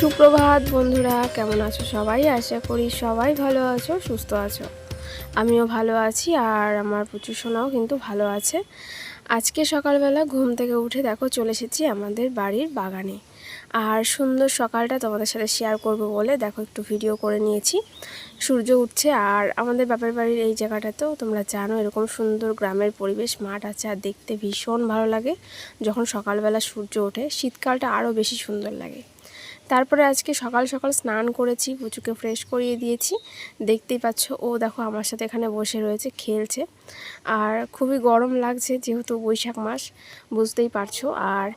সুপ্রভাত বন্ধুরা, কেমন আছো সবাই? আশা করি সবাই ভালো আছো, সুস্থ আছো। আমিও ভালো আছি আর আমার প্রচুর সোনাও কিন্তু ভালো আছে। আজকে সকালবেলা ঘুম থেকে উঠে দেখো চলে এসেছি আমাদের বাড়ির বাগানে। আর সুন্দর সকালটা তোমাদের সাথে শেয়ার করব বলে দেখো একটু ভিডিও করে নিয়েছি। সূর্য উঠছে আর আমাদের বাপের বাড়ির এই জায়গাটাতেও তোমরা জানো এরকম সুন্দর গ্রামের পরিবেশ, মাঠ আছে আর দেখতে ভীষণ ভালো লাগে। যখন সকালবেলা সূর্য ওঠে, শীতকালটা আরও বেশি সুন্দর লাগে। তারপরে আজকে সকাল সকাল স্নান করেছি, পুচুকে ফ্রেশ করিয়ে দিয়েছি। দেখতেই পাচ্ছ, ও দেখো আমার সাথে এখানে বসে রয়েছে, খেলছে। আর খুবই গরম লাগছে যেহেতু বৈশাখ মাস, বুঝতেই পারছ। আর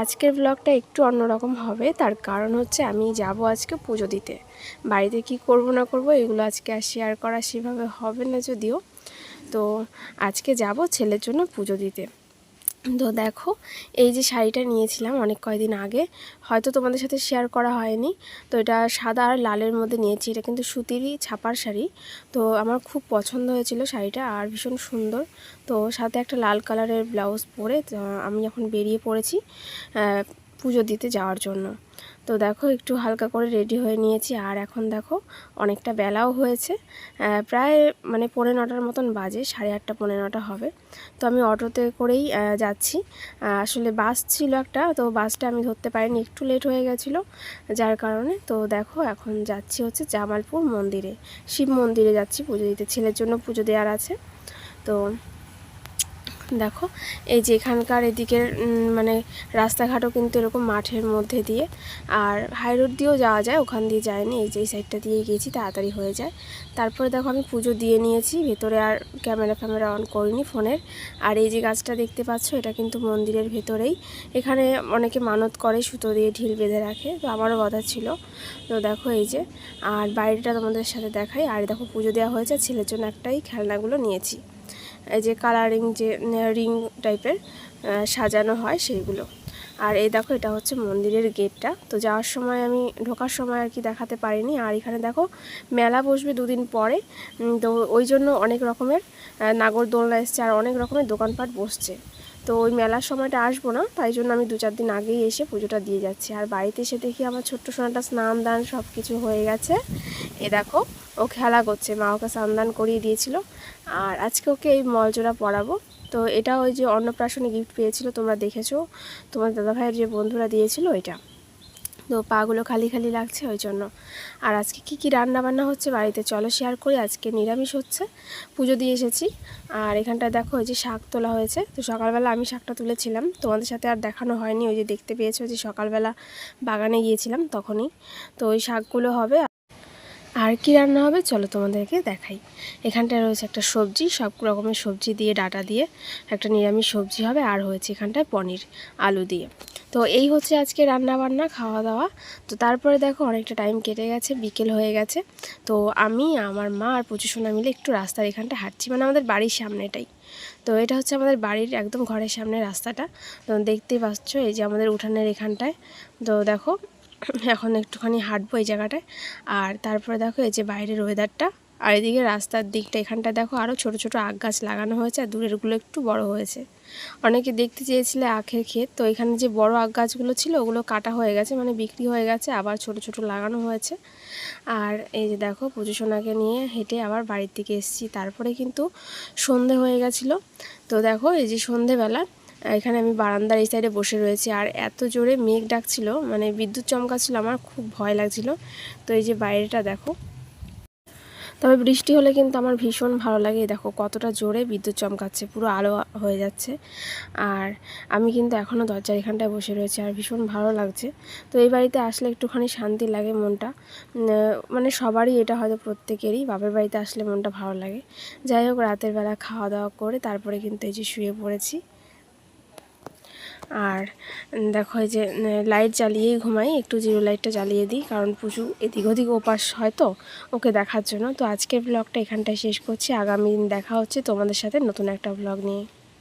আজকের ব্লগটা একটু অন্যরকম হবে, তার কারণ হচ্ছে আমি যাব আজকে পুজো দিতে। বাড়িতে কি করব না করব এগুলো আজকে আর শেয়ার করা সেভাবে হবে না যদিও। তো আজকে যাব ছেলের জন্য পুজো দিতে। তো দেখো, এই যে শাড়িটা নিয়েছিলাম অনেক কয়দিন আগে, হয়তো তোমাদের সাথে শেয়ার করা হয়নি। তো এটা সাদা আর লালের মধ্যে নিয়েছি, এটা কিন্তু সুতিরই ছাপার শাড়ি। তো আমার খুব পছন্দ হয়েছিল শাড়িটা আর ভীষণ সুন্দর। তো সাথে একটা লাল কালারের ব্লাউজ পরে আমি যখন বেরিয়ে পড়েছি পুজো দিতে যাওয়ার জন্য। তো দেখো, একটু হালকা করে রেডি হয়ে নিয়েছি। আর এখন দেখো, অনেকটা বেলাও হয়েছে। প্রায় মানে পৌনে নটার মতন বাজে, সাড়ে আটটা, পৌনে নটা হবে। তো আমি অটোতে করেই যাচ্ছি। আসলে বাস ছিল একটা, তো বাসটা আমি ধরতে পারিনি, একটু লেট হয়ে গেছিল, যার কারণে। তো দেখো, এখন যাচ্ছি হচ্ছে জামালপুর মন্দিরে। শিব মন্দিরে যাচ্ছি, পুজো দিতে। ছেলের জন্য পুজো দেওয়ার আছে। তো দেখো, এই যে এখানকার এদিকের মানে রাস্তাঘাটও কিন্তু এরকম মাঠের মধ্যে দিয়ে। আর হাই রোড দিয়েও যাওয়া যায়, ওখান দিয়ে যায়নি, এই যে এই সাইডটা দিয়ে গিয়েছি তাড়াতাড়ি হয়ে যায়। তারপরে দেখো আমি পুজো দিয়ে নিয়েছি, ভেতরে আর ক্যামেরা ফ্যামেরা অন করিনি ফোনের। আর এই যে গাছটা দেখতে পাচ্ছ, এটা কিন্তু মন্দিরের ভেতরেই। এখানে অনেকে মানত করে, সুতো দিয়ে ঢিল বেঁধে রাখে, তো আমারও কথা ছিল। তো দেখো এই যে, আর বাইরেটা তোমাদের সাথে দেখাই। আর দেখো পুজো দেওয়া হয়েছে, ছেলের জন্য একটাই খেলনাগুলো নিয়েছি। যে কালারিং যে রিং টাইপের সাজানো হয় সেইগুলো। আর এই দেখো, এটা হচ্ছে মন্দিরের গেটটা তো যাওয়ার সময় আমি, ঢোকার সময় আর কি দেখাতে পারিনি। আর এখানে দেখো, মেলা বসবে দুদিন পরে। তো ওই জন্য অনেক রকমের নাগরদোলনা এসছে আর অনেক রকমের দোকানপাট বসছে। তো ওই মেলার সময়টা আসব না, তাই জন্য আমি দু চার দিন আগেই এসে পুজোটা দিয়ে যাচ্ছি। আর বাড়িতে এসে দেখি আমার ছোট্ট সোনাটা স্নান দান সব কিছু হয়ে গেছে। এ দেখো ও খেলা করছে, মা ওকে স্নান দান করিয়ে দিয়েছিল। আর আজকে ওকে এই মলজোড়া পরাবো। তো এটা ওই যে অন্নপ্রাশনে গিফট পেয়েছিল, তোমরা দেখেছ। তোমার দাদাভাইয়ের যে বন্ধুরা দিয়েছিল ওইটা। তো পাগুলো খালি খালি লাগছে ওই জন্য। আর আজকে কি কি রান্না বান্না হচ্ছে বাড়িতে চলো শেয়ার করি। আজকে নিরামিষ হচ্ছে, পুজো দিয়ে এসেছি। আর এখানটায় দেখো ওই যে শাক তোলা হয়েছে। তো সকালবেলা আমি শাকটা তুলেছিলাম। তোমাদের সাথে আর দেখানো হয়নি। ওই যে দেখতে পেয়েছ যে সকালবেলা বাগানে গিয়েছিলাম তখনই। তো ওই শাকগুলো হবে আর কি রান্না হবে চলো তোমাদেরকে দেখাই। এখানটায় রয়েছে একটা সবজি, সব রকমের সবজি দিয়ে, ডাটা দিয়ে একটা নিরামিষ সবজি হবে, আর হয়েছে এখানটায় পনির, আলু দিয়ে। তো এই হচ্ছে আজকে রান্না বান্না খাওয়া দাওয়া তো তারপরে দেখো অনেকটা টাইম কেটে গেছে, বিকেল হয়ে গেছে। তো আমি, আমার মা আর পুচুসোনা মিলে একটু রাস্তার এখানটা হাঁটছি মানে আমাদের বাড়ির সামনেটাই। তো এটা হচ্ছে আমাদের বাড়ির একদম ঘরের সামনে রাস্তাটা। তো দেখতেই পাচ্ছ এই যে আমাদের উঠানের এখানটায়। তো দেখো এখন একটুখানি হাঁটবো এই জায়গাটায়। আর তারপরে দেখো এই যে বাইরের ওয়েদারটা আর এদিকে রাস্তার দিকটা, এখানটা দেখো আরও ছোট ছোট আখ গাছ লাগানো হয়েছে, আর দূরেরগুলো একটু বড় হয়েছে। অনেকে দেখতে চেয়েছিলে আখের ক্ষেত, তো এখানে যে বড় আখ গাছগুলো ছিল, ওগুলো কাটা হয়ে গেছে মানে বিক্রি হয়ে গেছে, আবার ছোট ছোট লাগানো হয়েছে। আর এই যে দেখো পুজো সোনাকে নিয়ে হেঁটে আবার বাড়ির দিকে এসেছি। তারপরে কিন্তু সন্ধে হয়ে গেছিল। তো দেখো এই যে সন্ধেবেলা এখানে আমি বারান্দার এই সাইডে বসে রয়েছি। আর এত জোরে মেঘ ডাকছিল মানে বিদ্যুৎ চমকাচ্ছিল, আমার খুব ভয় লাগছিল। তো এই যে বাইরেটা দেখো। তবে বৃষ্টি হলে কিন্তু আমার ভীষণ ভালো লাগে। দেখো কতটা জোরে বিদ্যুৎ চমকাচ্ছে, পুরো আলো হয়ে যাচ্ছে। আর আমি কিন্তু এখনও দরজার এখানটায় বসে রয়েছি, আর ভীষণ ভালো লাগছে। তো এই বাড়িতে আসলে একটুখানি শান্তি লাগে মনটা। মানে সবারই এটা হয়তো প্রত্যেকেরই, বাপের বাড়িতে আসলে মনটা ভালো লাগে। যাই হোক, রাতের বেলা খাওয়া দাওয়া করে তারপরে কিন্তু এই যে শুয়ে পড়েছি। আর দেখো এই যে লাইট জ্বালিয়েই ঘুমাই, একটু জিরো লাইটটা জ্বালিয়ে দিই, কারণ পুজো এদিক ওদিক ওপাস হয় তো, ওকে দেখার জন্য। তো আজকের ব্লগটা এখানটায় শেষ করছি। আগামী দিন দেখা হচ্ছে তোমাদের সাথে নতুন একটা ব্লগ নিয়ে।